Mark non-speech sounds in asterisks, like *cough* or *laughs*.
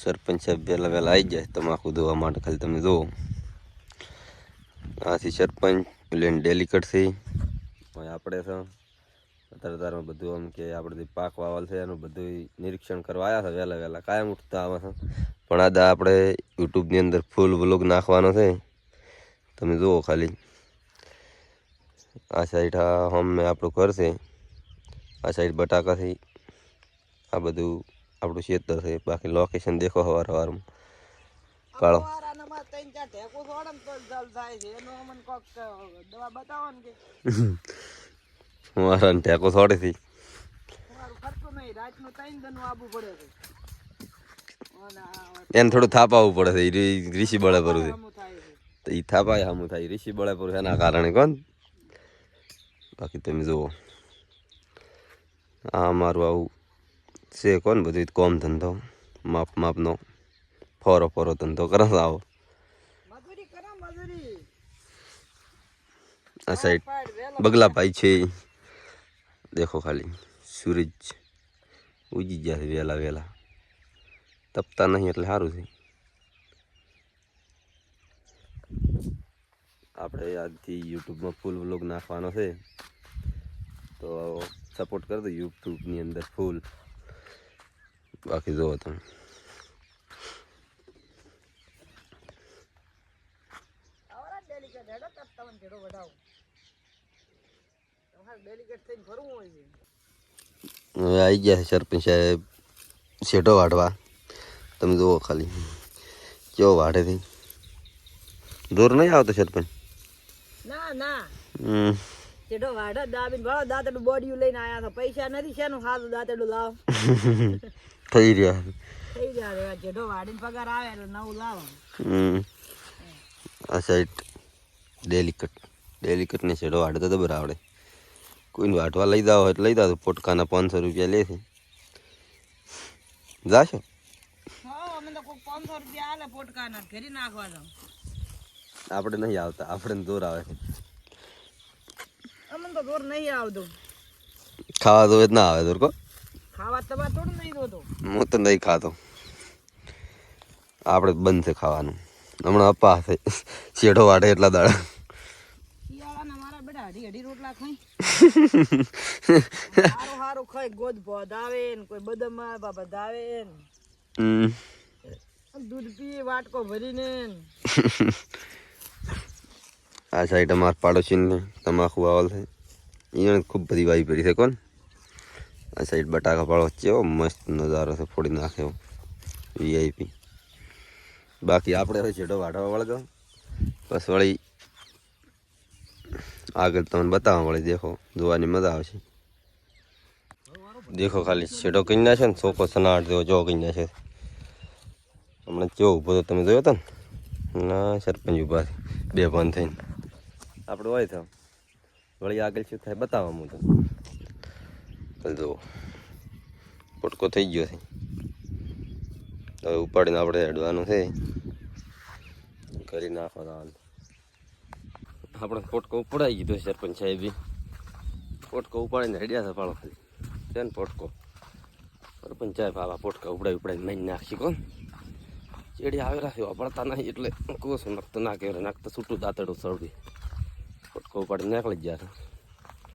સરપંચ સાહેબ વહેલા વહેલા આવી જાય તમાકુ ધોવા માટે, ખાલી તમે જુઓ આથી સરપંચ લઈને ડેલી કટથી આપણે છો, અત્યારે બધું આમ કે આપણે પાક વાવલ છે એનું બધું નિરીક્ષણ કરવા આવ્યા છે વહેલા વહેલા, કાયમ ઉઠતા આવે છે. પણ આ આપણે યુટ્યુબની અંદર ફૂલ વ્લોગ નાખવાનો છે. તમે જુઓ ખાલી. આ સાઈડ આ હમે આપણું ઘર છે. આ સાઈડ બટાકાથી આ બધું આપણું ખેતર છે. બાકી લોકેશન દેખો સવાર સવારમાં કાળો. મારા ટેકો છે. અને એને થોડું થાપાવું પડે છે. ઋષિ બળે પર તો એ થાપાય સામું થાય. ઋષિ બળે પર એના કારણે કોણ? બાકી તમે જુઓ. આ મારું આવું છે કોણ બધું કોમ ધંધો માપ માપનો ફોરો ફોરો ધંધો કરે આવો આ સાઈડ પાડ વેલો બગલા ભાઈ છે દેખો ખાલી સૂરજ ઉજી ગયા છે વહેલા વહેલા તપતા નહીં એટલે સારું છે આપણે આજથી યુટ્યુબમાં ફૂલ વ્લોગ નાખવાનો છે તો સપોર્ટ કરી દો યુટ્યુબની અંદર ફૂલ બાકી જુઓ તમે. હવે આવી ગયા છે સરપંચ સાહેબ શેઢો વાઢવા. તમે જુઓ ખાલી. કેવો વાઢેથી દૂર નહીં આવતો સરપંચ? ના ના. જેડો વાડો દાબીને ભાડો દાંતડું બોડીયું લઈને આવ્યા પૈસા નથી શેનું ખાધું દાંતડું લાવ? *laughs* થઈ રહ્યા થઈ જેડો વાડીને પગાર આવે એટલે નવું લાવો હમ. આ સાઈડ ડેલિકટ ડેલિકટને શેડો વાઢતો તો બરાબર આવડે કોઈને વાટવા લઈ જાવ એટલે લઈ દાવ પોટકાના પાંચસો રૂપિયા લે છે. જાશો? આપણે નહીં આવતા. આપણે દૂર આવે છે. અમને તો દૂર નહીં આવતું. ખાવા દો જ ના આવે દૂર કો. હું તો નહીં ખાતો. આપણે બંધ છે ખાવાનું. હમણાં અપ્પા હશે શેઢો વાટે એટલા દાડા. *laughs* ને ને. આ સાઈડ અમારા પાડોશીને તમાકુ વાવલ છે. એને ખૂબ બધી વાવી પડી છે કોણ? આ સાઈડ બટાકા પાળો કેવો મસ્ત નજારો છે, ફોડી નાખ્યો વીઆઈપી બાકી આપણે હવે છેડો વાટવા વળગો બસ વળી આગળ તમને બતાવવા વળી દેખો, જોવાની મજા આવશે. દેખો ખાલી છેડો કઈ નાખે ને ચોખ્ખો સનાટ જેવો જો કઈ નાખે હમણાં કેવો ઊભો તો તમે જોયો હતો ને? ના, સરપંચ ઊભા બે બંધ થઈને. આપણે હોય તો. વળી આગળ શું થાય બતાવવા હું તમને. જુઓ. પોટકો થઈ ગયો છે. હવે ઉપાડીને આપણે હેડવાનું છે. કરી નાખવાનું આપણે પોટકો ઉપડાઈ ગયો સરપંચ સાહેબે. પોટકો ઉપાડીને હેડ્યા છે પાડો ખાલી. છે ને પોટકો? સરપંચ સાહેબ આવા પોટકા ઉપડાવી ઉપડાવી મારી નાખી કોણ? ચેડી આવેલા છે, વાપરતા નહીં એટલે કહું છું નાખતો ના કહેવાય નાખતો છૂટું દાંતડું સળવી પોટકો ઉપાડીને જ ગયા